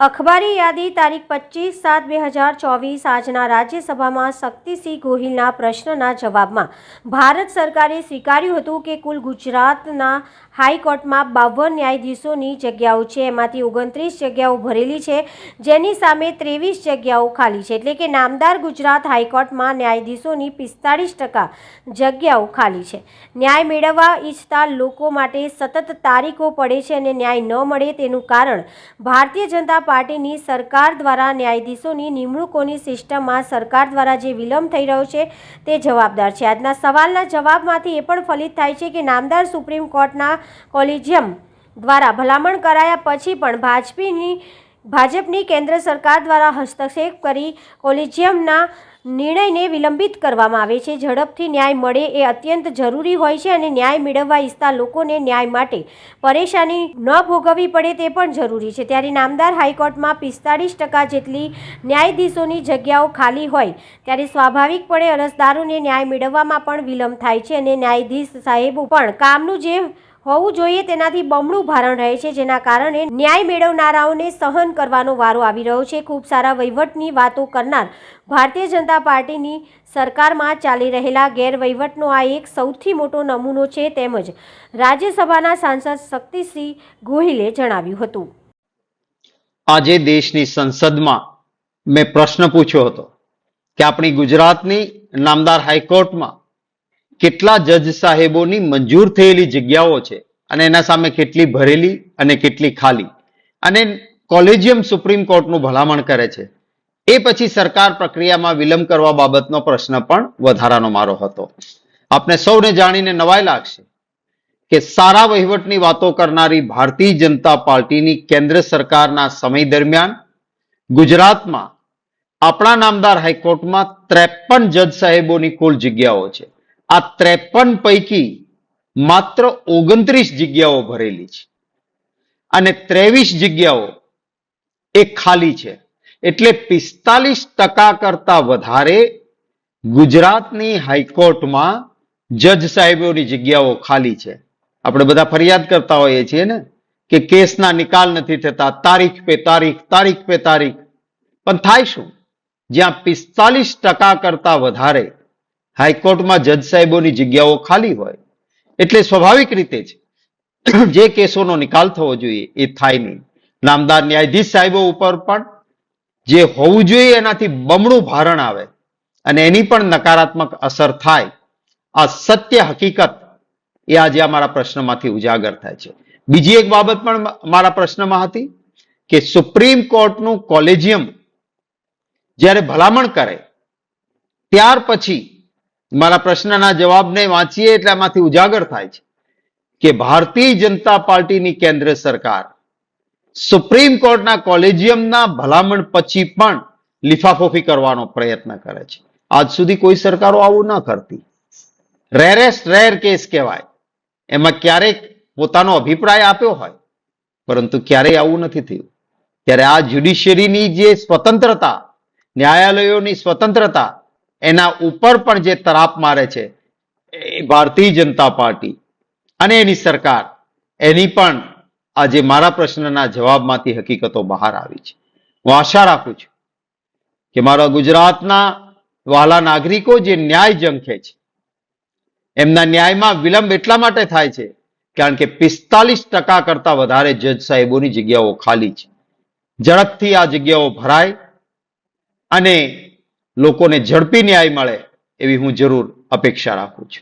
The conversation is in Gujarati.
અખબારી યાદી તારીખ પચીસ સાત બે હજાર ચોવીસ આજના રાજ્યસભામાં શક્તિસિંહ ગોહિલના પ્રશ્નના જવાબમાં ભારત સરકારે સ્વીકાર્યું હતું કે કુલ ગુજરાતના હાઈકોર્ટમાં બાવન ન્યાયાધીશોની જગ્યાઓ છે. એમાંથી ઓગણત્રીસ જગ્યાઓ ભરેલી છે. જેની સામે ત્રેવીસ જગ્યાઓ ખાલી છે. એટલે કે નામદાર ગુજરાત હાઈકોર્ટમાં ન્યાયાધીશોની પિસ્તાળીસ ટકા જગ્યાઓ ખાલી છે. ન્યાય મેળવવા ઈચ્છતા લોકો માટે સતત તારીખો પડે છે અને ન્યાય ન મળે તેનું કારણ ભારતીય જનતા પાર્ટીની સરકાર દ્વારા ન્યાયાધીશોની નિમણૂકોની સિસ્ટમમાં સરકાર દ્વારા જે વિલંબ થઈ રહ્યો છે તે જવાબદાર છે. આજના સવાલના જવાબમાંથી એ પણ ફલિત થાય છે કે નામદાર સુપ્રીમ કોર્ટના કોલિજિયમ દ્વારા ભલામણ કરાયા પછી પણ ભાજપીની, ભાજપની કેન્દ્ર સરકાર દ્વારા હસ્તક્ષેપ કરી કોલિજિયમના નિર્ણયને વિલંબિત કરવામાં આવે છે. ઝડપથી ન્યાય મળે એ અત્યંત જરૂરી હોય છે અને ન્યાય મેળવવા ઈચ્છતા લોકોને ન્યાય માટે પરેશાની ન ભોગવવી પડે તે પણ જરૂરી છે. ત્યારે નામદાર હાઈકોર્ટમાં પિસ્તાળીસ ટકા જેટલી ન્યાયાધીશોની જગ્યાઓ ખાલી હોય ત્યારે સ્વાભાવિકપણે અરજદારોને ન્યાય મેળવવામાં પણ વિલંબ થાય છે અને ન્યાયાધીશ સાહેબો પણ કામનું જે હોવું જોઈએ તેનાથી બમણું ભારણ રહે છે, જેના કારણે ન્યાય મેળવનારાઓને સહન કરવાનો વારો આવી રહ્યો છે. ખૂબ સારા વહીવટની વાતો કરનાર ભારતીય જનતા પાર્ટીની સરકારમાં ચાલી રહેલા ગેરવહીવટનો આ એક સૌથી મોટો નમૂનો છે તેમજ રાજ્યસભાના સાંસદ શક્તિસિંહ ગોહિલે જણાવ્યું હતું. આજે દેશની સંસદમાં મેં પ્રશ્ન પૂછ્યો હતો કે આપણી ગુજરાતની નામદાર હાઈકોર્ટમાં કેટલા જજ સાહેબોની મંજૂર થયેલી જગ્યાઓ છે અને એના સામે કેટલી ભરેલી અને કેટલી ખાલી. અને કોલેજિયમ સુપ્રીમ કોર્ટનું ભલામણ કરે છે. એ પછી સરકાર પ્રક્રિયામાં વિલંબ કરવા બાબતનો પ્રશ્ન પણ વધારાનો મારો હતો. આપને સૌને જાણીને નવાઈ લાગશે કે સારા વહીવટની વાતો કરનારી ભારતીય જનતા પાર્ટીની કેન્દ્ર સરકારના સમય દરમિયાન ગુજરાતમાં આપણા નામદાર હાઈકોર્ટમાં ત્રેપન જજ સાહેબોની કુલ જગ્યાઓ છે. આ ત્રેપન પૈકી માત્ર ઓગણત્રીસ જગ્યાઓ ભરેલી છે. અને ત્રેવીસ જગ્યાઓ એ ખાલી છે. એટલે પિસ્તાલીસ ટકા કરતા વધારે ગુજરાતની હાઈકોર્ટમાં જજ સાહેબોની જગ્યાઓ ખાલી છે. આપણે બધા ફરિયાદ કરતા હોઈએ છીએ ને કે કેસના નિકાલ નથી થતા, તારીખ પે તારીખ તારીખ પે તારીખ. પણ થાય શું? જ્યાં પિસ્તાલીસ ટકા કરતા વધારે હાઈકોર્ટમાં જજ સાહેબોની જગ્યાઓ ખાલી હોય, એટલે સ્વાભાવિક રીતે જ જે કેસોનો નિકાલ થવો જોઈએ એ થાય નહીં. નામદાર ન્યાયાધીશ સાહેબો ઉપર પણ જે હોવું જોઈએ એનાથી બમણું ભારણ આવે અને એની પણ નકારાત્મક અસર થાય. આ સત્ય હકીકત એ આજે અમારા પ્રશ્નમાંથી ઉજાગર થાય છે. બીજી એક બાબત પણ મારા પ્રશ્નમાં હતી કે સુપ્રીમ કોર્ટનું કોલેજિયમ જ્યારે ભલામણ કરે, ત્યાર પછી મારા પ્રશ્નના જવાબને વાંચીએ એટલે આમાંથી ઉજાગર થાય છે કે ભારતીય જનતા પાર્ટીની કેન્દ્ર સરકાર સુપ્રીમ કોર્ટના કોલેજિયમના ભલામણ પછી પણ લિફાફોફી કરવાનો પ્રયત્ન કરે છે. આજ સુધી કોઈ સરકારો આવું ન કરતી. રેરેસ્ટ રેર કેસ કહેવાય. એમાં ક્યારેક પોતાનો અભિપ્રાય આપ્યો હોય, પરંતુ ક્યારેય આવું નથી થયું. ત્યારે આ જ્યુડિશિયરીની જે સ્વતંત્રતા, ન્યાયાલયોની સ્વતંત્રતા એના ઉપર પણ જે તરાપ મારે છે, એ ભારતીય જનતા પાર્ટી અને એની સરકાર, એની પણ આજે મારા પ્રશ્નના જવાબમાંથી હકીકતો બહાર આવી છે. હું આશા રાખું છું કે મારા ગુજરાતના વહાલા નાગરિકો જે ન્યાય જંખે છે, એમના ન્યાયમાં વિલંબ એટલા માટે થાય છે, કારણ કે પિસ્તાલીસ ટકા કરતા વધારે જજ સાહેબોની જગ્યાઓ ખાલી છે. ઝડપથી આ જગ્યાઓ ભરાય અને લોકોને ઝડપી ન્યાય મળે એવી હું જરૂર અપેક્ષા રાખું છું.